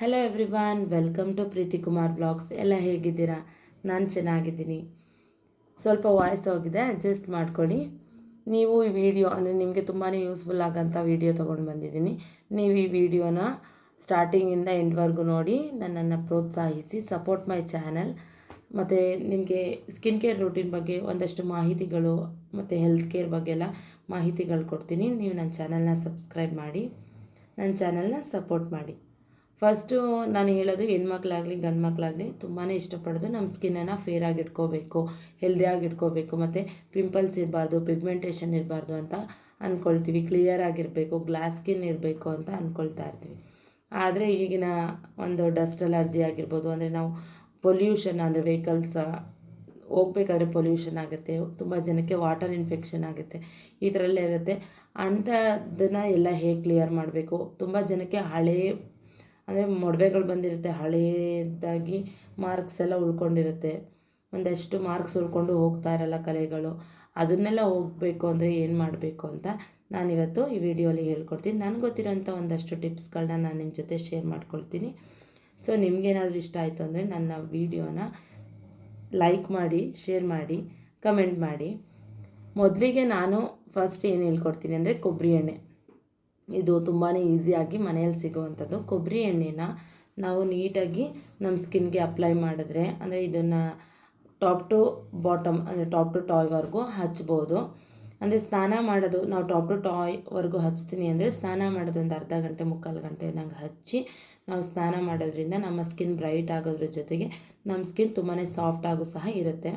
Hello everyone welcome to Preethi Kumar blogs ಎಲ್ಲ ಹೇಗಿದ್ದೀರಾ? ನಾನು ಚೆನ್ನಾಗಿದ್ದೀನಿ. ಸ್ವಲ್ಪ ವಾಯ್ಸ್ ಹೋಗಿದೆ ಅಡ್ಜಸ್ಟ್ ಮಾಡ್ಕೊಳ್ಳಿ. ನೀವು ಈ ವಿಡಿಯೋ ಅಂದರೆ ನಿಮಗೆ ತುಂಬಾ ಯೂಸ್ಫುಲ್ ಆಗೋಂಥ ವಿಡಿಯೋ ತೊಗೊಂಡು ಬಂದಿದ್ದೀನಿ. ನೀವು ಈ ವಿಡಿಯೋನ ಸ್ಟಾರ್ಟಿಂಗಿಂದ ಎಂಡ್ವರೆಗೂ ನೋಡಿ, ನನ್ನನ್ನು ಪ್ರೋತ್ಸಾಹಿಸಿ ಸಪೋರ್ಟ್ ಮೈ ಚಾನಲ್ ಮತ್ತು ನಿಮಗೆ ಸ್ಕಿನ್ ಕೇರ್ ರೂಟೀನ್ ಬಗ್ಗೆ ಒಂದಷ್ಟು ಮಾಹಿತಿಗಳು, ಮತ್ತು ಹೆಲ್ತ್ ಕೇರ್ ಬಗ್ಗೆ ಎಲ್ಲ ಮಾಹಿತಿಗಳು ಕೊಡ್ತೀನಿ. ನೀವು ನನ್ನ ಚಾನಲ್ನ ಸಬ್ಸ್ಕ್ರೈಬ್ ಮಾಡಿ ನನ್ನ ಚಾನಲ್ನ ಸಪೋರ್ಟ್ ಮಾಡಿ. ಫಸ್ಟು ನಾನು ಹೇಳೋದು ಹೆಣ್ಮಕ್ಳಾಗಲಿ ಗಂಡು ಮಕ್ಕಳಾಗಲಿ ತುಂಬಾ ಇಷ್ಟಪಡೋದು ನಮ್ಮ ಸ್ಕಿನ್ನನ್ನು ಫೇರಾಗಿ ಇಟ್ಕೋಬೇಕು, ಹೆಲ್ದಿಯಾಗಿ ಇಟ್ಕೋಬೇಕು, ಮತ್ತು ಪಿಂಪಲ್ಸ್ ಇರಬಾರ್ದು, ಪಿಗ್ಮೆಂಟೇಷನ್ ಇರಬಾರ್ದು ಅಂತ ಅಂದ್ಕೊಳ್ತೀವಿ ಕ್ಲಿಯರ್ ಆಗಿರಬೇಕು, ಗ್ಲಾಸ್ ಸ್ಕಿನ್ ಇರಬೇಕು ಅಂತ ಅಂದ್ಕೊಳ್ತಾ ಇರ್ತೀವಿ. ಆದರೆ ಈಗಿನ ಒಂದು ಡಸ್ಟ್ ಅಲರ್ಜಿ ಆಗಿರ್ಬೋದು, ಅಂದರೆ ನಾವು ಪೊಲ್ಯೂಷನ್ ಅಂದರೆ ವೆಹಿಕಲ್ಸ್, ಹೋಗ್ಬೇಕಾದ್ರೆ ಪೊಲ್ಯೂಷನ್ ಆಗುತ್ತೆ, ತುಂಬ ಜನಕ್ಕೆ ವಾಟರ್ ಇನ್ಫೆಕ್ಷನ್ ಆಗುತ್ತೆ, ಈ ಥರ ಎಲ್ಲ ಇರುತ್ತೆ. ಅಂಥದ್ದನ್ನು ಎಲ್ಲ ಹೇಗೆ ಕ್ಲಿಯರ್ ಮಾಡಬೇಕು? ತುಂಬ ಜನಕ್ಕೆ ಹಳೇ ಅಂದರೆ ಮೊಡವೆಗಳು ಬಂದಿರುತ್ತೆ, ಹಳೇದಾಗಿ ಮಾರ್ಕ್ಸ್ ಎಲ್ಲ ಉಳ್ಕೊಂಡಿರುತ್ತೆ. ಒಂದಷ್ಟು ಮಾರ್ಕ್ಸ್ ಉಳ್ಕೊಂಡು ಹೋಗ್ತಾ ಇರಲ್ಲ ಕಲೆಗಳು. ಅದನ್ನೆಲ್ಲ ಹೋಗಬೇಕು ಅಂದರೆ ಏನು ಮಾಡಬೇಕು ಅಂತ ನಾನಿವತ್ತು ಈ ವಿಡಿಯೋಲಿ ಹೇಳ್ಕೊಡ್ತೀನಿ. ನನಗೆ ಗೊತ್ತಿರೋಂಥ ಒಂದಷ್ಟು ಟಿಪ್ಸ್ಗಳನ್ನ ನಾನು ನಿಮ್ಮ ಜೊತೆ ಶೇರ್ ಮಾಡ್ಕೊಳ್ತೀನಿ. ಸೊ ನಿಮಗೇನಾದರೂ ಇಷ್ಟ ಆಯಿತು ಅಂದರೆ ನನ್ನ ವಿಡಿಯೋನ ಲೈಕ್ ಮಾಡಿ ಶೇರ್ ಮಾಡಿ ಕಮೆಂಟ್ ಮಾಡಿ. ಮೊದಲಿಗೆ ನಾನು ಫಸ್ಟ್ ಏನು ಹೇಳ್ಕೊಡ್ತೀನಿ ಅಂದರೆ ಕೊಬ್ಬರಿ ಎಣ್ಣೆ. ಇದು ತುಂಬಾ ಈಸಿಯಾಗಿ ಮನೆಯಲ್ಲಿ ಸಿಗುವಂಥದ್ದು. ಕೊಬ್ಬರಿ ಎಣ್ಣೆನ ನಾವು ನೀಟಾಗಿ ನಮ್ಮ ಸ್ಕಿನ್ಗೆ ಅಪ್ಲೈ ಮಾಡಿದ್ರೆ, ಅಂದರೆ ಇದನ್ನು ಟಾಪ್ ಟು ಬಾಟಮ್ ಅಂದರೆ ಟಾಪ್ ಟು ಟಾಯ್ವರೆಗೂ ಹಚ್ಬೋದು. ಅಂದರೆ ಸ್ನಾನ ಮಾಡೋದು, ನಾವು ಟಾಪ್ ಟು ಟಾಯ್ವರೆಗೂ ಹಚ್ತೀನಿ ಅಂದರೆ ಸ್ನಾನ ಮಾಡೋದು ಒಂದು ಅರ್ಧ ಗಂಟೆ, ಮುಕ್ಕಾಲು ಗಂಟೆ ನಂಗೆ ಹಚ್ಚಿ ನಾವು ಸ್ನಾನ ಮಾಡೋದ್ರಿಂದ ನಮ್ಮ ಸ್ಕಿನ್ ಬ್ರೈಟ್ ಆಗೋದ್ರ ಜೊತೆಗೆ ನಮ್ಮ ಸ್ಕಿನ್ ತುಂಬಾ ಸಾಫ್ಟ್ ಆಗೋ ಸಹ ಇರುತ್ತೆ.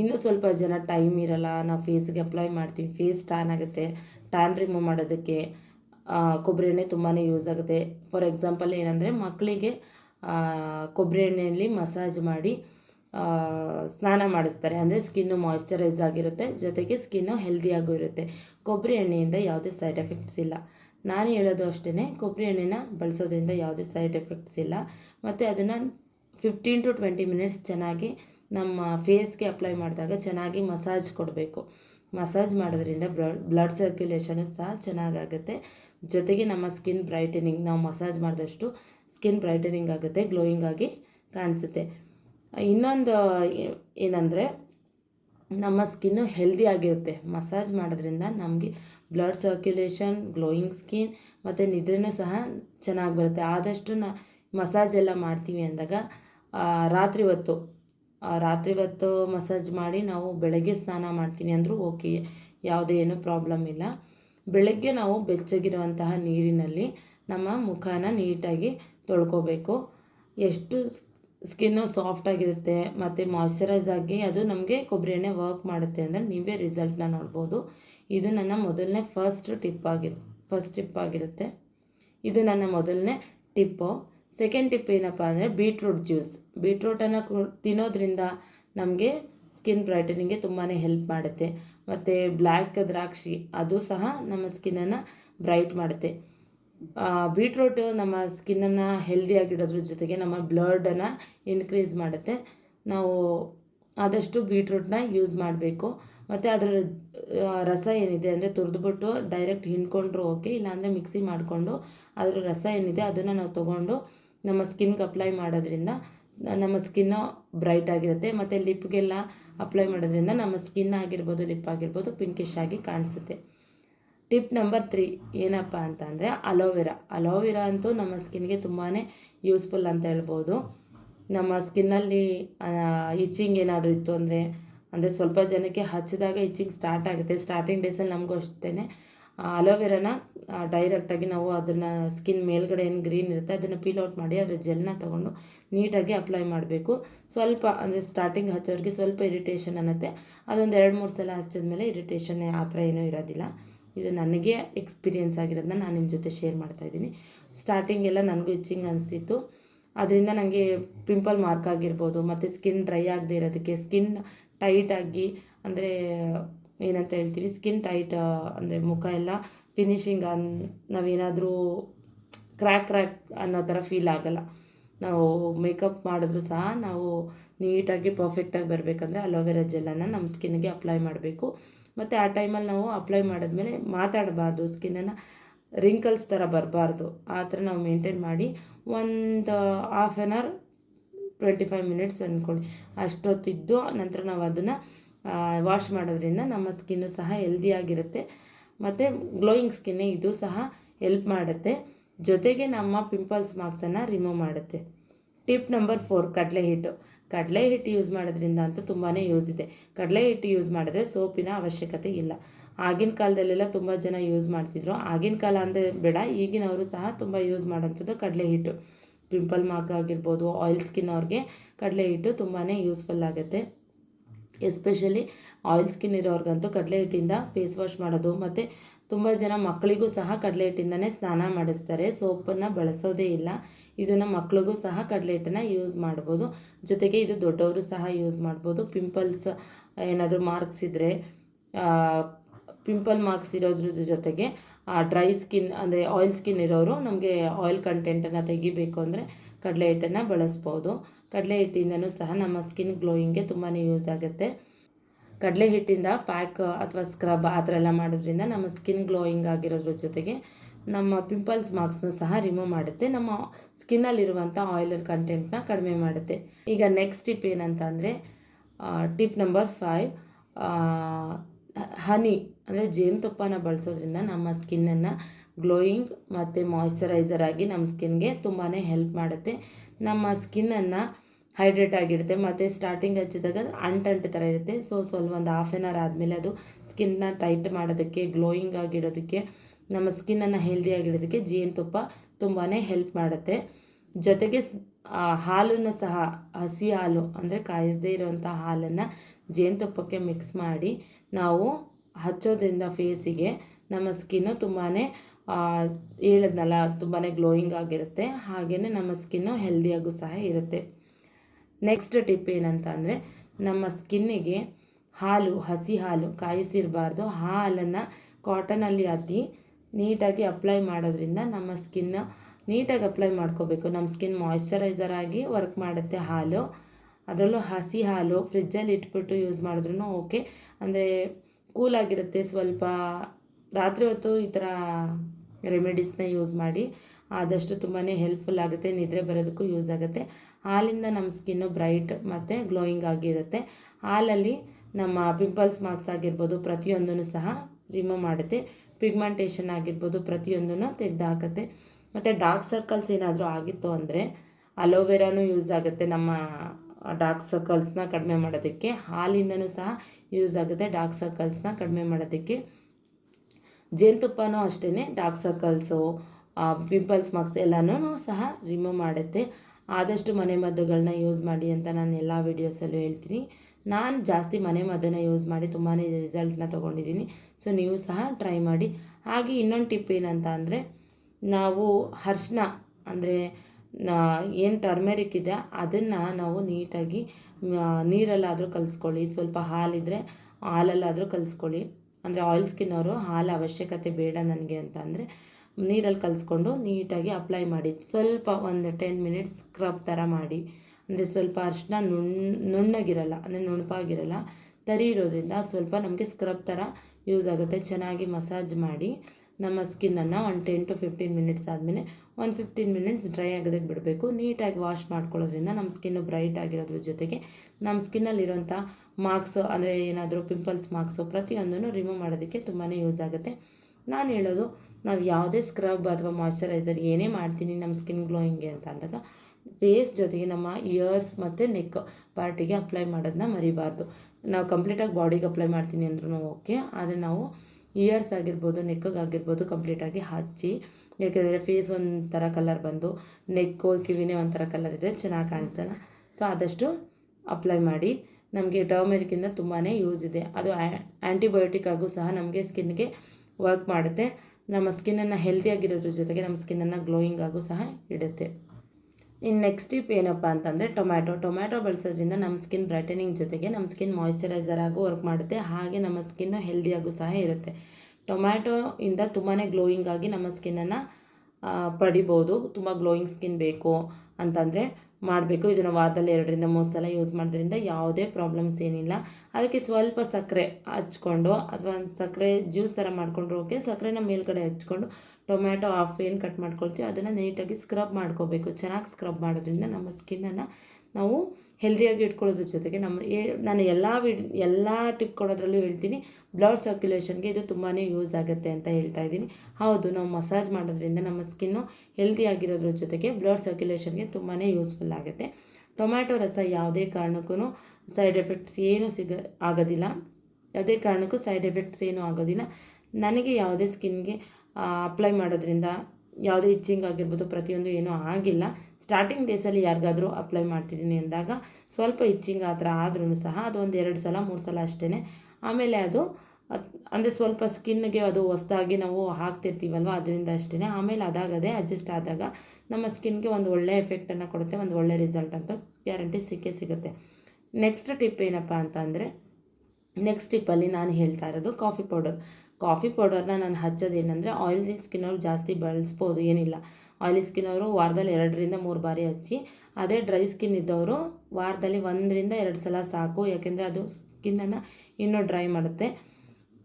ಇನ್ನೂ ಸ್ವಲ್ಪ ಜನ ಟೈಮ್ ಇರಲ್ಲ, ನಾವು ಫೇಸ್ಗೆ ಅಪ್ಲೈ ಮಾಡ್ತೀವಿ ಫೇಸ್ ಟ್ಯಾನ್ ಆಗುತ್ತೆ. ಟ್ಯಾನ್ ರಿಮೂವ್ ಮಾಡೋದಕ್ಕೆ ಕೊಬ್ಬರಿ ಎಣ್ಣೆ ತುಂಬಾ ಯೂಸ್ ಆಗುತ್ತೆ. ಫಾರ್ ಎಕ್ಸಾಂಪಲ್ ಏನಂದರೆ ಮಕ್ಕಳಿಗೆ ಕೊಬ್ಬರಿ ಎಣ್ಣೆಯಲ್ಲಿ ಮಸಾಜ್ ಮಾಡಿ ಸ್ನಾನ ಮಾಡಿಸ್ತಾರೆ. ಅಂದರೆ ಸ್ಕಿನ್ನು ಮಾಯ್ಶ್ಚರೈಸ್ ಆಗಿರುತ್ತೆ. ಜೊತೆಗೆ ಸ್ಕಿನ್ನು ಹೆಲ್ದಿಯಾಗೂ ಇರುತ್ತೆ. ಕೊಬ್ಬರಿ ಎಣ್ಣೆಯಿಂದ ಯಾವುದೇ ಸೈಡ್ ಎಫೆಕ್ಟ್ಸ್ ಇಲ್ಲ. ನಾನು ಹೇಳೋದು ಅಷ್ಟೇ ಕೊಬ್ಬರಿ ಎಣ್ಣೆನ ಬಳಸೋದ್ರಿಂದ ಯಾವುದೇ ಸೈಡ್ ಎಫೆಕ್ಟ್ಸ್ ಇಲ್ಲ. ಮತ್ತು ಅದನ್ನು ಫಿಫ್ಟೀನ್ ಟು ಟ್ವೆಂಟಿ ಮಿನಿಟ್ಸ್ ಚೆನ್ನಾಗಿ ನಮ್ಮ ಫೇಸ್ಗೆ ಅಪ್ಲೈ ಮಾಡಿದಾಗ ಚೆನ್ನಾಗಿ ಮಸಾಜ್ ಕೊಡಬೇಕು. ಮಸಾಜ್ ಮಾಡೋದ್ರಿಂದ ಬ್ಲಡ್ ಸರ್ಕ್ಯುಲೇಷನು ಸಹ ಚೆನ್ನಾಗಾಗುತ್ತೆ. ಜೊತೆಗೆ ನಮ್ಮ ಸ್ಕಿನ್ ಬ್ರೈಟನಿಂಗ್ ನಾವು ಮಸಾಜ್ ಮಾಡಿದಷ್ಟು ಸ್ಕಿನ್ ಬ್ರೈಟನಿಂಗ್ ಆಗುತ್ತೆ ಗ್ಲೋಯಿಂಗ್ ಆಗಿ ಕಾಣಿಸುತ್ತೆ. ಇನ್ನೊಂದು, ಏನಂದರೆ ನಮ್ಮ ಸ್ಕಿನ್ನು ಹೆಲ್ದಿ ಆಗಿರುತ್ತೆ. ಮಸಾಜ್ ಮಾಡೋದ್ರಿಂದ ನಮಗೆ ಬ್ಲಡ್ ಸರ್ಕ್ಯುಲೇಷನ್ ಗ್ಲೋಯಿಂಗ್ ಸ್ಕಿನ್ ಮತ್ತು ನಿದ್ರೆನೂ ಸಹ ಚೆನ್ನಾಗಿ ಬರುತ್ತೆ. ಆದಷ್ಟು ನ, ಮಸಾಜ್ ಎಲ್ಲ ಮಾಡ್ತೀವಿ ಅಂದಾಗ ರಾತ್ರಿ ಹೊತ್ತು ರಾತ್ರಿ ಹೊತ್ತು ಮಸಾಜ್ ಮಾಡಿ ನಾವು ಬೆಳಗ್ಗೆ ಸ್ನಾನ ಮಾಡ್ತೀನಿ ಅಂದರೂ ಓಕೆ, ಯಾವುದೇ ಏನೂ ಪ್ರಾಬ್ಲಮ್ ಇಲ್ಲ. ಬೆಳಗ್ಗೆ ನಾವು ಬೆಚ್ಚಗಿರುವಂತಹ ನೀರಿನಲ್ಲಿ ನಮ್ಮ ಮುಖನ ನೀಟಾಗಿ ತೊಳ್ಕೊಬೇಕು. ಎಷ್ಟು ಸ್ಕಿನ್ನು ಸಾಫ್ಟಾಗಿರುತ್ತೆ ಮತ್ತು ಮಾಯ್ಶ್ಚರೈಸ್ ಆಗಿ ಅದು ನಮಗೆ ಕೊಬ್ಬರಿ ಎಣ್ಣೆ ವರ್ಕ್ ಮಾಡುತ್ತೆ ಅಂದರೆ ನೀವೇ ರಿಸಲ್ಟ್ನ ನೋಡ್ಬೋದು. ಇದು ನನ್ನ ಮೊದಲನೇ ಫಸ್ಟ್ ಟಿಪ್ ಆಗಿರು, ಫಸ್ಟ್ ಟಿಪ್ ಆಗಿರುತ್ತೆ. ಇದು ನನ್ನ ಮೊದಲನೇ ಟಿಪ್ಪು. ಸೆಕೆಂಡ್ ಟಿಪ್ ಏನಪ್ಪ ಅಂದರೆ ಬೀಟ್ರೂಟ್ ಜ್ಯೂಸ್ ಬೀಟ್ರೂಟನ್ನು ತಿನ್ನೋದ್ರಿಂದ ನಮಗೆ ಸ್ಕಿನ್ ಬ್ರೈಟನಿಂಗ್ಗೆ ತುಂಬಾ ಹೆಲ್ಪ್ ಮಾಡುತ್ತೆ. ಮತ್ತು ಬ್ಲ್ಯಾಕ್ ದ್ರಾಕ್ಷಿ ಅದು ಸಹ ನಮ್ಮ ಸ್ಕಿನ್ನನ್ನು ಬ್ರೈಟ್ ಮಾಡುತ್ತೆ. ಬೀಟ್ರೂಟ್ ನಮ್ಮ ಸ್ಕಿನ್ನನ್ನು ಹೆಲ್ದಿಯಾಗಿಡೋದ್ರ ಜೊತೆಗೆ ನಮ್ಮ ಬ್ಲಡನ್ನು ಇನ್ಕ್ರೀಸ್ ಮಾಡುತ್ತೆ. ನಾವು ಆದಷ್ಟು ಬೀಟ್ರೂಟ್ನ ಯೂಸ್ ಮಾಡಬೇಕು. ಮತ್ತು ಅದರ ರಸ ಏನಿದೆ ಅಂದರೆ ತುರಿದ್ಬಿಟ್ಟು ಡೈರೆಕ್ಟ್ ಹಿಂಡ್ಕೊಂಡ್ರು ಓಕೆ ಇಲ್ಲಾಂದರೆ ಮಿಕ್ಸಿ ಮಾಡಿಕೊಂಡು ಅದರ ರಸ ಏನಿದೆ ಅದನ್ನು ನಾವು ತೊಗೊಂಡು ನಮ್ಮ ಸ್ಕಿನ್ಗೆ ಅಪ್ಲೈ ಮಾಡೋದ್ರಿಂದ ನಮ್ಮ ಸ್ಕಿನ್ನ ಬ್ರೈಟ್ ಆಗಿರುತ್ತೆ. ಮತ್ತು ಲಿಪ್ಗೆಲ್ಲ ಅಪ್ಲೈ ಮಾಡೋದ್ರಿಂದ ನಮ್ಮ ಸ್ಕಿನ್ ಆಗಿರ್ಬೋದು, ಲಿಪ್ ಆಗಿರ್ಬೋದು ಪಿಂಕಿಶ್ ಆಗಿ ಕಾಣಿಸುತ್ತೆ. ಟಿಪ್ ನಂಬರ್ ತ್ರೀ ಏನಪ್ಪ ಅಂತ ಅಂದರೆ ಅಲೋವೆರಾ. ಅಲೋವೆರಾ ಅಂತೂ ನಮ್ಮ ಸ್ಕಿನ್ಗೆ ತುಂಬಾ ಯೂಸ್ಫುಲ್ ಅಂತ ಹೇಳ್ಬೋದು. ನಮ್ಮ ಸ್ಕಿನ್ನಲ್ಲಿ ಇಚ್ಚಿಂಗ್ ಏನಾದರೂ ಇತ್ತು ಅಂದರೆ ಅಂದರೆ ಸ್ವಲ್ಪ ಜನಕ್ಕೆ ಹಚ್ಚಿದಾಗ ಇಚ್ಚಿಂಗ್ ಸ್ಟಾರ್ಟ್ ಆಗುತ್ತೆ. ಸ್ಟಾರ್ಟಿಂಗ್ ಡೇಸಲ್ಲಿ ನಮಗೂ ಅಷ್ಟೇ ಅಲೋವೆರಾನ ಡೈರೆಕ್ಟಾಗಿ ನಾವು ಅದನ್ನು ಸ್ಕಿನ್ ಮೇಲ್ಗಡೆ ಏನು ಗ್ರೀನ್ ಇರುತ್ತೆ ಅದನ್ನು ಪೀಲ್ ಔಟ್ ಮಾಡಿ ಅದರ ಜೆಲ್ನ ತೊಗೊಂಡು ನೀಟಾಗಿ ಅಪ್ಲೈ ಮಾಡಬೇಕು. ಸ್ವಲ್ಪ ಅಂದರೆ ಸ್ಟಾರ್ಟಿಂಗ್ ಹಚ್ಚೋರಿಗೆ ಸ್ವಲ್ಪ ಇರಿಟೇಷನ್ ಅನ್ನತ್ತೆ. ಅದೊಂದು ಎರಡು, ಮೂರು ಸಲ ಹಚ್ಚಿದ ಮೇಲೆ ಇರಿಟೇಷನ್ ಆ ಥರ ಏನೂ ಇರೋದಿಲ್ಲ. ಇದು ನನಗೆ ಎಕ್ಸ್ಪೀರಿಯೆನ್ಸ್ ಆಗಿರೋದನ್ನ ನಾನು ನಿಮ್ಮ ಜೊತೆ ಶೇರ್ ಮಾಡ್ತಾಯಿದ್ದೀನಿ ಸ್ಟಾರ್ಟಿಂಗ್ ಎಲ್ಲ ನನಗೂ ಇಚ್ಚಿಂಗ್ ಅನಿಸ್ತಿತ್ತು. ಅದರಿಂದ ನನಗೆ ಪಿಂಪಲ್ ಮಾರ್ಕ್ ಆಗಿರ್ಬೋದು, ಮತ್ತು ಸ್ಕಿನ್ ಡ್ರೈ ಆಗದೆ ಇರೋದಕ್ಕೆ ಸ್ಕಿನ್ ಟೈಟಾಗಿ ಅಂದರೆ ಏನಂತ ಹೇಳ್ತೀವಿ ಸ್ಕಿನ್ ಟೈಟ್ ಅಂದರೆ ಮುಖ ಎಲ್ಲ ಫಿನಿಶಿಂಗ್ ಅನ್ ನಾವೇನಾದರೂ ಕ್ರ್ಯಾಕ್ ಕ್ರ್ಯಾಕ್ ಅನ್ನೋ ಥರ ಫೀಲ್ ಆಗೋಲ್ಲ. ನಾವು ಮೇಕಪ್ ಮಾಡಿದ್ರು ಸಹ ನಾವು ನೀಟಾಗಿ ಪರ್ಫೆಕ್ಟಾಗಿ ಬರಬೇಕಂದ್ರೆ ಅಲೋವೆರಾ ಜೆಲ್ಲನ್ನು ನಮ್ಮ ಸ್ಕಿನ್ಗೆ ಅಪ್ಲೈ ಮಾಡಬೇಕು. ಮತ್ತು ಆ ಟೈಮಲ್ಲಿ ನಾವು ಅಪ್ಲೈ ಮಾಡಿದ್ಮೇಲೆ ಮಾತಾಡಬಾರ್ದು ಸ್ಕಿನ್ನನ್ನು ರಿಂಕಲ್ಸ್ ಥರ ಬರಬಾರ್ದು. ಆ ಥರ ನಾವು ಮೇಂಟೈನ್ ಮಾಡಿ ಒಂದು half an hour twenty five minutes ಅಂದ್ಕೊಳ್ಳಿ ಅಷ್ಟೊತ್ತಿದ್ದು ನಂತರ ನಾವು ಅದನ್ನು ವಾಶ್ ಮಾಡೋದ್ರಿಂದ ನಮ್ಮ ಸ್ಕಿನ್ನು ಸಹ ಹೆಲ್ದಿಯಾಗಿರುತ್ತೆ ಮತ್ತು ಗ್ಲೋಯಿಂಗ್ ಸ್ಕಿನ್ನೇ ಇದು ಸಹ ಹೆಲ್ಪ್ ಮಾಡುತ್ತೆ. ಜೊತೆಗೆ ನಮ್ಮ ಪಿಂಪಲ್ಸ್ ಮಾರ್ಕ್ಸನ್ನು ರಿಮೂವ್ ಮಾಡುತ್ತೆ. ಟಿಪ್ ನಂಬರ್ ಫೋರ್ ಕಡಲೆ ಹಿಟ್ಟು. ಕಡಲೆ ಹಿಟ್ಟು ಯೂಸ್ ಮಾಡೋದ್ರಿಂದ ಅಂತೂ ತುಂಬಾ ಯೂಸ್ ಇದೆ. ಕಡಲೆ ಹಿಟ್ಟು ಯೂಸ್ ಮಾಡಿದ್ರೆ ಸೋಪಿನ ಅವಶ್ಯಕತೆ ಇಲ್ಲ. ಆಗಿನ ಕಾಲದಲ್ಲೆಲ್ಲ ತುಂಬ ಜನ ಯೂಸ್ ಮಾಡ್ತಿದ್ರು. ಆಗಿನ ಕಾಲ ಅಂದರೆ ಬೇಡ, ಈಗಿನವರು ಸಹ ತುಂಬ ಯೂಸ್ ಮಾಡೋಂಥದ್ದು ಕಡಲೆ ಹಿಟ್ಟು. ಪಿಂಪಲ್ ಮಾರ್ಕ್ ಆಗಿರ್ಬೋದು ಆಯಿಲ್ ಸ್ಕಿನ್ ಅವ್ರಿಗೆ ಕಡಲೆ ಹಿಟ್ಟು ತುಂಬಾ ಯೂಸ್ಫುಲ್ ಆಗುತ್ತೆ. ಎಸ್ಪೆಷಲಿ ಆಯಿಲ್ ಸ್ಕಿನ್ ಇರೋರ್ಗಂತೂ ಕಡಲೆ ಹಿಟ್ಟಿಂದ ಫೇಸ್ ವಾಶ್ ಮಾಡೋದು ಮತ್ತು ತುಂಬ ಜನ ಮಕ್ಕಳಿಗೂ ಸಹ ಕಡಲೆ ಹಿಟ್ಟಿಂದನೇ ಸ್ನಾನ ಮಾಡಿಸ್ತಾರೆ. ಸೋಪನ್ನು ಬಳಸೋದೇ ಇಲ್ಲ. ಇದನ್ನು ಮಕ್ಕಳಿಗೂ ಸಹ ಕಡಲೆ ಹಿಟ್ಟನ್ನು ಯೂಸ್ ಮಾಡ್ಬೋದು. ಜೊತೆಗೆ ಇದು ದೊಡ್ಡವರು ಸಹ ಯೂಸ್ ಮಾಡ್ಬೋದು. ಪಿಂಪಲ್ಸ್ ಏನಾದರೂ ಮಾರ್ಕ್ಸ್ ಇದ್ದರೆ ಪಿಂಪಲ್ ಮಾರ್ಕ್ಸ್ ಇರೋದ್ರ ಜೊತೆಗೆ ಡ್ರೈ ಸ್ಕಿನ್ ಅಂದರೆ ಆಯಿಲ್ ಸ್ಕಿನ್ ಇರೋರು ನಮಗೆ ಆಯಿಲ್ ಕಂಟೆಂಟನ್ನು ತೆಗಿಬೇಕು ಅಂದರೆ ಕಡಲೆ ಹಿಟ್ಟನ್ನು ಬಳಸ್ಬೋದು. ಕಡಲೆ ಹಿಟ್ಟಿಂದನೂ ಸಹ ನಮ್ಮ ಸ್ಕಿನ್ ಗ್ಲೋಯಿಂಗ್ಗೆ ತುಂಬಾ ಯೂಸ್ ಆಗುತ್ತೆ. ಕಡಲೆ ಹಿಟ್ಟಿಂದ ಪ್ಯಾಕ್ ಅಥವಾ ಸ್ಕ್ರಬ್ ಆ ಥರ ಎಲ್ಲ ಮಾಡೋದ್ರಿಂದ ನಮ್ಮ ಸ್ಕಿನ್ ಗ್ಲೋಯಿಂಗ್ ಆಗಿರೋದ್ರ ಜೊತೆಗೆ ನಮ್ಮ ಪಿಂಪಲ್ಸ್ ಮಾರ್ಕ್ಸ್ನು ಸಹ ರಿಮೂವ್ ಮಾಡುತ್ತೆ. ನಮ್ಮ ಸ್ಕಿನ್ನಲ್ಲಿರುವಂಥ ಆಯಿಲರ್ ಕಂಟೆಂಟ್ನ ಕಡಿಮೆ ಮಾಡುತ್ತೆ. ಈಗ ನೆಕ್ಸ್ಟ್ ಟಿಪ್ ಏನಂತ ಅಂದರೆ ಟಿಪ್ ನಂಬರ್ ಫೈವ್ ಹನಿ ಅಂದರೆ ಜೇನುತುಪ್ಪನ ಬಳಸೋದ್ರಿಂದ ನಮ್ಮ ಸ್ಕಿನ್ನನ್ನು ಗ್ಲೋಯಿಂಗ್ ಮತ್ತು ಮಾಯ್ಶ್ಚರೈಸರ್ ಆಗಿ ನಮ್ಮ ಸ್ಕಿನ್ಗೆ ತುಂಬಾ ಹೆಲ್ಪ್ ಮಾಡುತ್ತೆ. ನಮ್ಮ ಸ್ಕಿನ್ನನ್ನು ಹೈಡ್ರೇಟ್ ಆಗಿರುತ್ತೆ. ಮತ್ತು ಸ್ಟಾರ್ಟಿಂಗ್ ಹಚ್ಚಿದಾಗ ಅಂಟಂಟು ಥರ ಇರುತ್ತೆ. ಸೊ ಸ್ವಲ್ಪ ಒಂದು ಹಾಫ್ ಆನ್ ಅವರ್ ಆದಮೇಲೆ ಅದು ಸ್ಕಿನ್ನ ಟೈಟ್ ಮಾಡೋದಕ್ಕೆ ಗ್ಲೋಯಿಂಗ್ ಆಗಿಡೋದಕ್ಕೆ, ನಮ್ಮ ಸ್ಕಿನ್ನನ್ನು ಹೆಲ್ದಿಯಾಗಿಡೋದಕ್ಕೆ ಜೇನುತುಪ್ಪ ತುಂಬಾ ಹೆಲ್ಪ್ ಮಾಡುತ್ತೆ. ಜೊತೆಗೆ ಹಾಲನ್ನು ಸಹ, ಹಸಿ ಹಾಲು ಅಂದರೆ ಕಾಯಿಸದೇ ಇರೋವಂಥ ಹಾಲನ್ನು ಜೇನುತುಪ್ಪಕ್ಕೆ ಮಿಕ್ಸ್ ಮಾಡಿ ನಾವು ಹಚ್ಚೋದ್ರಿಂದ ಫೇಸಿಗೆ ನಮ್ಮ ಸ್ಕಿನ್ನು ತುಂಬಾ ಹೇಳಿದ್ನಲ್ಲ ತುಂಬಾ ಗ್ಲೋಯಿಂಗ್ ಆಗಿರುತ್ತೆ. ಹಾಗೆಯೇ ನಮ್ಮ ಸ್ಕಿನ್ನು ಹೆಲ್ದಿಯಾಗೂ ಸಹ ಇರುತ್ತೆ. ನೆಕ್ಸ್ಟ್ ಟಿಪ್ ಏನಂತ ಅಂದರೆ ನಮ್ಮ ಸ್ಕಿನ್ನಿಗೆ ಹಾಲು, ಹಸಿ ಹಾಲು ಕಾಯಿಸಿರಬಾರ್ದು. ಹಾಲನ್ನು ಕಾಟನಲ್ಲಿ ಅದ್ದಿ ನೀಟಾಗಿ ಅಪ್ಲೈ ಮಾಡೋದ್ರಿಂದ ನಮ್ಮ ಸ್ಕಿನ್ನ ನೀಟಾಗಿ ಅಪ್ಲೈ ಮಾಡ್ಕೋಬೇಕು. ನಮ್ಮ ಸ್ಕಿನ್ ಮಾಯ್ಶ್ಚರೈಸರ್ ಆಗಿ ವರ್ಕ್ ಮಾಡುತ್ತೆ ಹಾಲು. ಅದರಲ್ಲೂ ಹಸಿ ಹಾಲು ಫ್ರಿಜ್ಜಲ್ಲಿ ಇಟ್ಬಿಟ್ಟು ಯೂಸ್ ಮಾಡಿದ್ರೂ ಓಕೆ ಅಂದರೆ ಕೂಲಾಗಿರುತ್ತೆ ಸ್ವಲ್ಪ. ರಾತ್ರಿ ಹೊತ್ತು ಈ ಥರ ರೆಮಿಡೀಸ್ನ ಯೂಸ್ ಮಾಡಿ, ಆದಷ್ಟು ತುಂಬಾ ಹೆಲ್ಪ್ಫುಲ್ ಆಗುತ್ತೆ, ನಿದ್ರೆ ಬರೋದಕ್ಕೂ ಯೂಸ್ ಆಗುತ್ತೆ. ಹಾಲಿಂದ ನಮ್ಮ ಸ್ಕಿನ್ನು ಬ್ರೈಟ್ ಮತ್ತು ಗ್ಲೋಯಿಂಗ್ ಆಗಿರುತ್ತೆ. ಹಾಲಲ್ಲಿ ನಮ್ಮ ಪಿಂಪಲ್ಸ್ ಮಾರ್ಕ್ಸ್ ಆಗಿರ್ಬೋದು, ಪ್ರತಿಯೊಂದನ್ನು ಸಹ ರಿಮೂವ್ ಮಾಡುತ್ತೆ. ಪಿಗ್ಮೆಂಟೇಷನ್ ಆಗಿರ್ಬೋದು, ಪ್ರತಿಯೊಂದನ್ನು ತೆಗೆದಾಕತ್ತೆ. ಮತ್ತು ಡಾರ್ಕ್ ಸರ್ಕಲ್ಸ್ ಏನಾದರೂ ಆಗಿತ್ತು ಅಂದರೆ ಅಲೋವೆರಾನು ಯೂಸ್ ಆಗುತ್ತೆ. ನಮ್ಮ ಡಾರ್ಕ್ ಸರ್ಕಲ್ಸ್ನ ಕಡಿಮೆ ಮಾಡೋದಕ್ಕೆ ಹಾಲಿಂದನೂ ಸಹ ಯೂಸ್ ಆಗುತ್ತೆ. ಡಾರ್ಕ್ ಸರ್ಕಲ್ಸ್ನ ಕಡಿಮೆ ಮಾಡೋದಕ್ಕೆ ಜೇನುತುಪ್ಪನೂ ಅಷ್ಟೇ ಡಾರ್ಕ್ ಸರ್ಕಲ್ಸು ಪಿಂಪಲ್ಸ್ ಮಾರ್ಕ್ಸ್ ಎಲ್ಲನೂ ಸಹ ರಿಮೂವ್ ಮಾಡುತ್ತೆ. ಆದಷ್ಟು ಮನೆ ಮದ್ದುಗಳನ್ನ ಯೂಸ್ ಮಾಡಿ ಅಂತ ನಾನು ಎಲ್ಲ ವೀಡಿಯೋಸಲ್ಲೂ ಹೇಳ್ತೀನಿ. ನಾನು ಜಾಸ್ತಿ ಮನೆ ಮದ್ದನ್ನು ಯೂಸ್ ಮಾಡಿ ತುಂಬಾ ರಿಸಲ್ಟ್ನ ತೊಗೊಂಡಿದ್ದೀನಿ ಸೊ ನೀವು ಸಹ ಟ್ರೈ ಮಾಡಿ. ಹಾಗೆ ಇನ್ನೊಂದು ಟಿಪ್ ಏನಂತ ಅಂದರೆ, ನಾವು ಅರ್ಶಿನ ಅಂದರೆ ಏನು ಟರ್ಮೆರಿಕ್ ಇದೆ ಅದನ್ನು ನಾವು ನೀಟಾಗಿ ನೀರಲ್ಲಾದರೂ ಕಲಿಸ್ಕೊಳ್ಳಿ. ಸ್ವಲ್ಪ ಹಾಲಿದ್ರೆ ಹಾಲಲ್ಲಾದರೂ ಕಲಿಸ್ಕೊಳ್ಳಿ. ಅಂದರೆ ಆಯಿಲ್ ಸ್ಕಿನ್ ಅವರು ಹಾಲು ಅವಶ್ಯಕತೆ ಬೇಡ ನನಗೆ ಅಂತ ಅಂದರೆ ನೀರಲ್ಲಿ ಕಲಿಸ್ಕೊಂಡು ನೀಟಾಗಿ ಅಪ್ಲೈ ಮಾಡಿ. ಸ್ವಲ್ಪ ಒಂದು ಟೆನ್ ಮಿನಿಟ್ಸ್ ಸ್ಕ್ರಬ್ ಥರ ಮಾಡಿ. ಅಂದರೆ ಸ್ವಲ್ಪ ಅರ್ಶಿನ ನುಣ್, ನುಣ್ಣಗಿರಲ್ಲ, ಅಂದರೆ ನುಣ್ಪಾಗಿರಲ್ಲ, ತರಿ ಇರೋದ್ರಿಂದ ಸ್ವಲ್ಪ ನಮಗೆ ಸ್ಕ್ರಬ್ ಥರ ಯೂಸ್ ಆಗುತ್ತೆ. ಚೆನ್ನಾಗಿ ಮಸಾಜ್ ಮಾಡಿ ನಮ್ಮ ಸ್ಕಿನ್ನನ್ನು ಒಂದು ಟೆನ್ ಟು ಫಿಫ್ಟೀನ್ ಮಿನಿಟ್ಸ್ ಆದಮೇಲೆ ಒಂದು ಫಿಫ್ಟೀನ್ ಮಿನಿಟ್ಸ್ ಡ್ರೈ ಆಗೋದಕ್ಕೆ ಬಿಡಬೇಕು. ನೀಟಾಗಿ ವಾಶ್ ಮಾಡ್ಕೊಳ್ಳೋದ್ರಿಂದ ನಮ್ಮ ಸ್ಕಿನ್ನು ಬ್ರೈಟ್ ಆಗಿರೋದ್ರ ಜೊತೆಗೆ ನಮ್ಮ ಸ್ಕಿನ್ನಲ್ಲಿರೋಂಥ ಮಾರ್ಕ್ಸು ಅಂದರೆ ಏನಾದರೂ ಪಿಂಪಲ್ಸ್ ಮಾರ್ಕ್ಸು ಪ್ರತಿಯೊಂದನ್ನು ರಿಮೂವ್ ಮಾಡೋದಕ್ಕೆ ತುಂಬಾ ಯೂಸ್ ಆಗುತ್ತೆ. ನಾನು ಹೇಳೋದು ನಾವು ಯಾವುದೇ ಸ್ಕ್ರಬ್ ಅಥವಾ ಮಾಯ್ಚರೈಸರ್ ಏನೇ ಮಾಡ್ತೀನಿ ನಮ್ಮ ಸ್ಕಿನ್ ಗ್ಲೋಯಿಂಗ್ಗೆ ಅಂತ ಅಂದಾಗ ಫೇಸ್ ಜೊತೆಗೆ ನಮ್ಮ ಇಯರ್ಸ್ ಮತ್ತು ನೆಕ್ ಪಾರ್ಟಿಗೆ ಅಪ್ಲೈ ಮಾಡೋದನ್ನ ಮರಿಬಾರ್ದು. ನಾವು ಕಂಪ್ಲೀಟಾಗಿ ಬಾಡಿಗೆ ಅಪ್ಲೈ ಮಾಡ್ತೀನಿ ಅಂದ್ರೂ ಓಕೆ ಆದರೆ ನಾವು ಇಯರ್ಸ್ ಆಗಿರ್ಬೋದು ನೆಕ್ಕಿಗೆ ಆಗಿರ್ಬೋದು ಕಂಪ್ಲೀಟಾಗಿ ಹಚ್ಚಿ, ಯಾಕೆಂದರೆ ಫೇಸ್ ಒಂಥರ ಕಲರ್ ಬಂದು ನೆಕ್ಕು ಕಿವಿನೇ ಒಂಥರ ಕಲರ್ ಇದೆ ಚೆನ್ನಾಗಿ ಕಾಣಿಸಲ್ಲ. ಸೊ ಆದಷ್ಟು ಅಪ್ಲೈ ಮಾಡಿ. ನಮಗೆ ಟರ್ಮೆರಿಕಿಂದ ತುಂಬಾ ಯೂಸ್ ಇದೆ. ಅದು ಆ್ಯಂಟಿಬಯೋಟಿಕ್ ಆಗೂ ಸಹ ನಮಗೆ ಸ್ಕಿನ್ಗೆ ವರ್ಕ್ ಮಾಡುತ್ತೆ. ನಮ್ಮ ಸ್ಕಿನ್ನನ್ನು ಹೆಲ್ತಿಯಾಗಿರೋದ್ರ ಜೊತೆಗೆ ನಮ್ಮ ಸ್ಕಿನ್ನನ್ನು ಗ್ಲೋಯಿಂಗ್ ಆಗು ಸಹ ಇಡುತ್ತೆ. ಇನ್ನು ನೆಕ್ಸ್ಟ್ ಟಿಪ್ ಏನಪ್ಪ ಅಂತಂದರೆ ಟೊಮ್ಯಾಟೊ ಟೊಮ್ಯಾಟೊ ಬಳಸೋದ್ರಿಂದ ನಮ್ಮ ಸ್ಕಿನ್ ಬ್ರೈಟನಿಂಗ್ ಜೊತೆಗೆ ನಮ್ಮ ಸ್ಕಿನ್ ಮಾಯಿಶ್ಚರೈಸರ್ ಆಗು ವರ್ಕ್ ಮಾಡುತ್ತೆ. ಹಾಗೆ ನಮ್ಮ ಸ್ಕಿನ್ನು ಹೆಲ್ದಿಯಾಗೂ ಸಹ ಇರುತ್ತೆ. ಟೊಮ್ಯಾಟೊ ಇಂದ ತುಂಬಾ ಗ್ಲೋಯಿಂಗ್ ಆಗಿ ನಮ್ಮ ಸ್ಕಿನ್ನನ್ನು ಪಡಿಬೋದು. ತುಂಬ ಗ್ಲೋಯಿಂಗ್ ಸ್ಕಿನ್ ಬೇಕು ಅಂತಂದರೆ ಮಾಡಬೇಕು. ಇದನ್ನು ವಾರದಲ್ಲಿ ಎರಡರಿಂದ ಮೂರು ಸಲ ಯೂಸ್ ಮಾಡೋದ್ರಿಂದ ಯಾವುದೇ ಪ್ರಾಬ್ಲಮ್ಸ್ ಏನಿಲ್ಲ. ಅದಕ್ಕೆ ಸ್ವಲ್ಪ ಸಕ್ಕರೆ ಹಚ್ಕೊಂಡು ಅಥವಾ ಸಕ್ಕರೆ ಜ್ಯೂಸ್ ಥರ ಮಾಡ್ಕೊಂಡು ಓಕೆ ಸಕ್ಕರೆನ ಮೇಲ್ಗಡೆ ಹಚ್ಕೊಂಡು ಟೊಮ್ಯಾಟೊ ಹಾಫ್ ಏನು ಕಟ್ ಮಾಡ್ಕೊಳ್ತೀವಿ ಅದನ್ನು ನೀಟಾಗಿ ಸ್ಕ್ರಬ್ ಮಾಡ್ಕೋಬೇಕು. ಚೆನ್ನಾಗಿ ಸ್ಕ್ರಬ್ ಮಾಡೋದ್ರಿಂದ ನಮ್ಮ ಸ್ಕಿನ್ನನ್ನು ನಾವು ಹೆಲ್ದಿಯಾಗಿ ಇಟ್ಕೊಳ್ಳೋದ್ರ ಜೊತೆಗೆ ನಮ್ಮ ನಾನು ಎಲ್ಲ ವಿಡ್ ಎಲ್ಲ ಟಿಪ್ ಕೊಡೋದ್ರಲ್ಲೂ ಹೇಳ್ತೀನಿ ಬ್ಲಡ್ ಸರ್ಕ್ಯುಲೇಷನ್ಗೆ ಇದು ತುಂಬಾ ಯೂಸ್ ಆಗುತ್ತೆ ಅಂತ ಹೇಳ್ತಾ ಇದ್ದೀನಿ. ಹೌದು, ನಾವು ಮಸಾಜ್ ಮಾಡೋದ್ರಿಂದ ನಮ್ಮ ಸ್ಕಿನ್ನು ಹೆಲ್ದಿ ಆಗಿರೋದ್ರ ಜೊತೆಗೆ ಬ್ಲಡ್ ಸರ್ಕ್ಯುಲೇಷನ್ಗೆ ತುಂಬಾ ಯೂಸ್ಫುಲ್ ಆಗುತ್ತೆ. ಟೊಮ್ಯಾಟೊ ರಸ ಯಾವುದೇ ಕಾರಣಕ್ಕೂ ಸೈಡ್ ಎಫೆಕ್ಟ್ಸ್ ಏನೂ ಸಿಗ, ಆಗೋದಿಲ್ಲ. ಯಾವುದೇ ಕಾರಣಕ್ಕೂ ಸೈಡ್ ಎಫೆಕ್ಟ್ಸ್ ಏನೂ ಆಗೋದಿಲ್ಲ. ನನಗೆ ಯಾವುದೇ ಸ್ಕಿನ್ಗೆ ಅಪ್ಲೈ ಮಾಡೋದ್ರಿಂದ ಯಾವುದೇ ಇಚ್ಚಿಂಗ್ ಆಗಿರ್ಬೋದು ಪ್ರತಿಯೊಂದು ಏನೂ ಆಗಿಲ್ಲ. ಸ್ಟಾರ್ಟಿಂಗ್ ಡೇಸಲ್ಲಿ ಯಾರಿಗಾದರೂ ಅಪ್ಲೈ ಮಾಡ್ತಿದ್ದೀನಿ ಅಂದಾಗ ಸ್ವಲ್ಪ ಇಚ್ಚಿಂಗ್ ಆ ಥರ ಆದ್ರೂ ಸಹ ಅದು ಒಂದು ಎರಡು ಸಲ, ಮೂರು ಸಲ ಅಷ್ಟೇ ಆಮೇಲೆ ಅದು ಅಂದರೆ ಸ್ವಲ್ಪ ಸ್ಕಿನ್ಗೆ ಅದು ಹೊಸ್ದಾಗಿ ನಾವು ಹಾಕ್ತಿರ್ತೀವಲ್ವ ಅದರಿಂದ ಅಷ್ಟೇ ಆಮೇಲೆ ಅದಾಗದೆ ಅಡ್ಜಸ್ಟ್ ಆದಾಗ ನಮ್ಮ ಸ್ಕಿನ್ಗೆ ಒಂದು ಒಳ್ಳೆಯ ಎಫೆಕ್ಟನ್ನು ಕೊಡುತ್ತೆ, ಒಂದು ಒಳ್ಳೆ ರಿಸಲ್ಟ್ ಅಂತ ಗ್ಯಾರಂಟಿ ಸಿಕ್ಕೇ ಸಿಗುತ್ತೆ. ನೆಕ್ಸ್ಟ್ ಟಿಪ್ ಏನಪ್ಪ ಅಂತ ಅಂದರೆ ನೆಕ್ಸ್ಟ್ ಟಿಪ್ಪಲ್ಲಿ ನಾನು ಹೇಳ್ತಾ ಇರೋದು ಕಾಫಿ ಪೌಡರ್ ಕಾಫಿ ಪೌಡರ್ನ ನಾನು ಹಚ್ಚೋದು ಏನಂದರೆ ಆಯಿಲಿ ಸ್ಕಿನ್ ಅವರು ಜಾಸ್ತಿ ಬಳಸ್ಬೋದು, ಏನಿಲ್ಲ. ಆಯಿಲಿ ಸ್ಕಿನ್ ಅವರು ವಾರದಲ್ಲಿ ಎರಡರಿಂದ ಮೂರು ಬಾರಿ ಹಚ್ಚಿ, ಅದೇ ಡ್ರೈ ಸ್ಕಿನ್ ಇದ್ದವರು ವಾರದಲ್ಲಿ ಒಂದರಿಂದ ಎರಡು ಸಲ ಸಾಕು, ಯಾಕೆಂದರೆ ಅದು ಸ್ಕಿನ್ನನ್ನು ಇನ್ನೂ ಡ್ರೈ ಮಾಡುತ್ತೆ.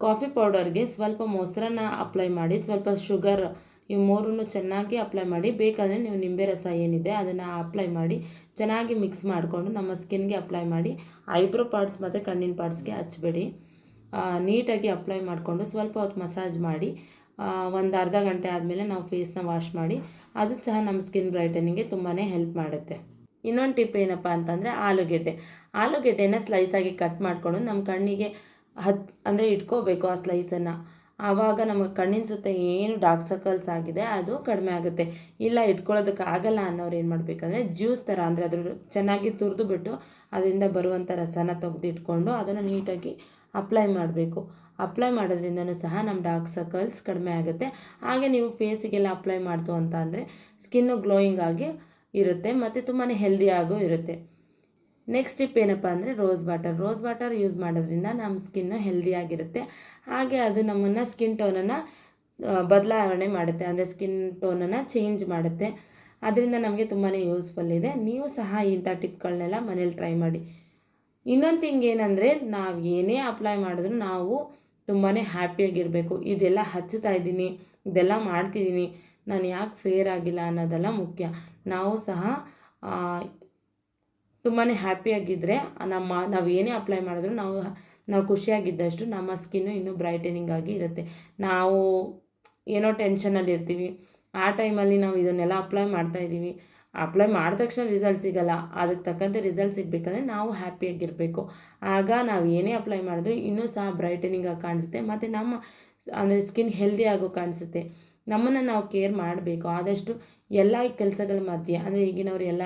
ಕಾಫಿ ಪೌಡರ್ಗೆ ಸ್ವಲ್ಪ ಮೊಸರನ್ನ ಅಪ್ಲೈ ಮಾಡಿ, ಸ್ವಲ್ಪ ಶುಗರ್ ಈ ಮೂರನ್ನು ಚೆನ್ನಾಗಿ ಅಪ್ಲೈ ಮಾಡಿ, ಬೇಕಾದರೆ ನೀವು ನಿಂಬೆ ರಸ ಏನಿದೆ ಅದನ್ನು ಅಪ್ಲೈ ಮಾಡಿ, ಚೆನ್ನಾಗಿ ಮಿಕ್ಸ್ ಮಾಡಿಕೊಂಡು ನಮ್ಮ ಸ್ಕಿನ್ಗೆ ಅಪ್ಲೈ ಮಾಡಿ ಐಬ್ರೋ ಪಾರ್ಟ್ಸ್ ಮತ್ತು ಕಣ್ಣಿನ ಪಾರ್ಟ್ಸ್ಗೆ ಹಚ್ಚಬೇಡಿ. ನೀಟಾಗಿ ಅಪ್ಲೈ ಮಾಡಿಕೊಂಡು ಸ್ವಲ್ಪ ಹೊತ್ತು ಮಸಾಜ್ ಮಾಡಿ ಒಂದು ಅರ್ಧ ಗಂಟೆ ಆದಮೇಲೆ ನಾವು ಫೇಸ್ನ ವಾಶ್ ಮಾಡಿ, ಅದು ಸಹ ನಮ್ಮ ಸ್ಕಿನ್ ಬ್ರೈಟನಿಂಗ್ಗೆ ತುಂಬಾ ಹೆಲ್ಪ್ ಮಾಡುತ್ತೆ. ಇನ್ನೊಂದು ಟಿಪ್ ಏನಪ್ಪ ಅಂತಂದರೆ ಆಲೂಗೆಡ್ಡೆ. ಆಲೂಗೆಡ್ಡೆನ ಸ್ಲೈಸಾಗಿ ಕಟ್ ಮಾಡಿಕೊಂಡು ನಮ್ಮ ಕಣ್ಣಿಗೆ ಹತ್ ಅಂದರೆ ಇಟ್ಕೋಬೇಕು ಆ ಸ್ಲೈಸನ್ನು ಆವಾಗ ನಮಗೆ ಕಣ್ಣಿನ ಸುತ್ತ ಏನು ಡಾರ್ಕ್ ಸರ್ಕಲ್ಸ್ ಆಗಿದೆ, ಅದು ಕಡಿಮೆ ಆಗುತ್ತೆ. ಇಲ್ಲ ಇಟ್ಕೊಳ್ಳೋದಕ್ಕೆ ಆಗಲ್ಲ ಅನ್ನೋರು ಏನು ಮಾಡಬೇಕಂದ್ರೆ ಜ್ಯೂಸ್ ಥರ ಅಂದರೆ ಅದ್ರ ಚೆನ್ನಾಗಿ ತುರಿದು ಬಿಟ್ಟು, ಅದರಿಂದ ಬರುವಂಥ ರಸನ ತೆಗೆದು ಇಟ್ಕೊಂಡು ಅದನ್ನು ನೀಟಾಗಿ ಅಪ್ಲೈ ಮಾಡಬೇಕು. ಅಪ್ಲೈ ಮಾಡೋದ್ರಿಂದನೂ ಸಹ ನಮ್ಮ ಡಾರ್ಕ್ ಸರ್ಕಲ್ಸ್ ಕಡಿಮೆ ಆಗುತ್ತೆ. ಹಾಗೆ ನೀವು ಫೇಸಿಗೆಲ್ಲ ಅಪ್ಲೈ ಮಾಡ್ತು ಅಂತ ಅಂದರೆ ಸ್ಕಿನ್ನು ಗ್ಲೋಯಿಂಗ್ ಆಗಿ ಇರುತ್ತೆ ಮತ್ತು ತುಂಬಾ ಹೆಲ್ದಿಯಾಗೂ ಇರುತ್ತೆ. ನೆಕ್ಸ್ಟ್ ಟಿಪ್ ಏನಪ್ಪ ಅಂದರೆ rose water. Rose water use ಮಾಡೋದ್ರಿಂದ ನಮ್ಮ ಸ್ಕಿನ್ನು ಹೆಲ್ದಿಯಾಗಿರುತ್ತೆ ಹಾಗೆ ಅದು ನಮ್ಮನ್ನು ಸ್ಕಿನ್ ಟೋನನ್ನು ಬದಲಾವಣೆ ಮಾಡುತ್ತೆ. ಅಂದರೆ ಸ್ಕಿನ್ ಟೋನನ್ನು ಚೇಂಜ್ ಮಾಡುತ್ತೆ. ಅದರಿಂದ ನಮಗೆ ತುಂಬಾ ಯೂಸ್ಫುಲ್ ಇದೆ. ನೀವು ಸಹ ಇಂಥ ಟಿಪ್ಗಳನ್ನೆಲ್ಲ ಮನೇಲಿ ಟ್ರೈ ಮಾಡಿ. ಇನ್ನೊಂದು ಥಿಂಗ್ ಏನಂದರೆ, ನಾವು ಏನೇ ಅಪ್ಲೈ ಮಾಡಿದ್ರು ನಾವು ತುಂಬಾ ಹ್ಯಾಪಿಯಾಗಿರಬೇಕು ಇದೆಲ್ಲ ಹಚ್ಚುತ್ತಾ ಇದ್ದೀನಿ, ಇದೆಲ್ಲ ಮಾಡ್ತಿದ್ದೀನಿ. ನಾನು ಯಾಕೆ ಫೇರ್ ಆಗಿಲ್ಲ ಅನ್ನೋದೆಲ್ಲ ಮುಖ್ಯ. ನಾವು ಸಹ ತುಂಬಾ ಹ್ಯಾಪಿಯಾಗಿದ್ದರೆ ನಮ್ಮ, ನಾವು ಏನೇ ಅಪ್ಲೈ ಮಾಡಿದ್ರು ನಾವು ನಾವು ಖುಷಿಯಾಗಿದ್ದಷ್ಟು ನಮ್ಮ ಸ್ಕಿನ್ನು ಇನ್ನೂ ಬ್ರೈಟನಿಂಗ್ ಆಗಿ ಇರುತ್ತೆ. ನಾವು ಏನೋ ಟೆನ್ಷನಲ್ಲಿ ಇರ್ತೀವಿ ಆ ಟೈಮಲ್ಲಿ ನಾವು ಇದನ್ನೆಲ್ಲ ಅಪ್ಲೈ ಮಾಡ್ತಾ ಇದ್ದೀವಿ. ಅಪ್ಲೈ ಮಾಡಿದ ತಕ್ಷಣ ರಿಸಲ್ಟ್ ಸಿಗಲ್ಲ. ಅದಕ್ಕೆ ತಕ್ಕಂತೆ ರಿಸಲ್ಟ್ ಸಿಗಬೇಕಂದ್ರೆ ನಾವು ಹ್ಯಾಪಿಯಾಗಿರಬೇಕು ಆಗ ನಾವು ಏನೇ ಅಪ್ಲೈ ಮಾಡಿದ್ರು ಇನ್ನೂ ಸಹ ಬ್ರೈಟನಿಂಗ್ ಆಗಿ ಕಾಣಿಸುತ್ತೆ. ಮತ್ತು ನಮ್ಮ, ಅಂದರೆ ಸ್ಕಿನ್ ಹೆಲ್ದಿ ಆಗೋ ಕಾಣಿಸುತ್ತೆ. ನಮ್ಮನ್ನು ನಾವು ಕೇರ್ ಮಾಡಬೇಕು. ಆದಷ್ಟು ಎಲ್ಲ ಕೆಲಸಗಳ ಮಧ್ಯೆ, ಅಂದರೆ ಈಗಿನವರು ಎಲ್ಲ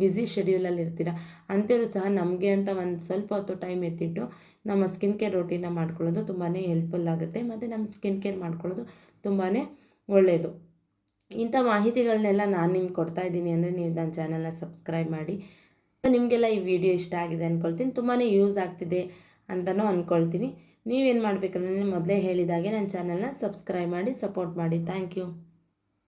ಬ್ಯುಸಿ ಶೆಡ್ಯೂಲಲ್ಲಿ ಇರ್ತೀರ, ಅಂಥವ್ರು ಸಹ ನಮಗೆ ಅಂತ ಒಂದು ಸ್ವಲ್ಪ ಹೊತ್ತು ಟೈಮ್ ಎತ್ತಿಟ್ಟು ನಮ್ಮ ಸ್ಕಿನ್ ಕೇರ್ ರೊಟೀನ ಮಾಡ್ಕೊಳ್ಳೋದು ತುಂಬಾ ಹೆಲ್ಪ್ಫುಲ್ ಆಗುತ್ತೆ. ಮತ್ತು ನಮ್ಮ ಸ್ಕಿನ್ ಕೇರ್ ಮಾಡ್ಕೊಳ್ಳೋದು ತುಂಬಾ ಒಳ್ಳೆಯದು ಇಂಥ ಮಾಹಿತಿಗಳನ್ನೆಲ್ಲ ನಾನು ನಿಮ್ಗೆ ಕೊಡ್ತಾ ಇದ್ದೀನಿ ಅಂದರೆ ನೀವು ನನ್ನ ಚಾನಲ್ನ ಸಬ್ಸ್ಕ್ರೈಬ್ ಮಾಡಿ. ನಿಮಗೆಲ್ಲ ಈ ವಿಡಿಯೋ ಇಷ್ಟ ಆಗಿದೆ ಅಂದ್ಕೊಳ್ತೀನಿ ತುಂಬಾ ಯೂಸ್ ಆಗ್ತಿದೆ ಅಂತಲೂ ಅಂದ್ಕೊಳ್ತೀನಿ ನೀವೇನು ಮಾಡಬೇಕಂದ್ರೆ ಮೊದಲೇ ಹೇಳಿದಾಗೆ ನನ್ನ ಚಾನಲ್ನ ಸಬ್ಸ್ಕ್ರೈಬ್ ಮಾಡಿ ಸಪೋರ್ಟ್ ಮಾಡಿ. Thank you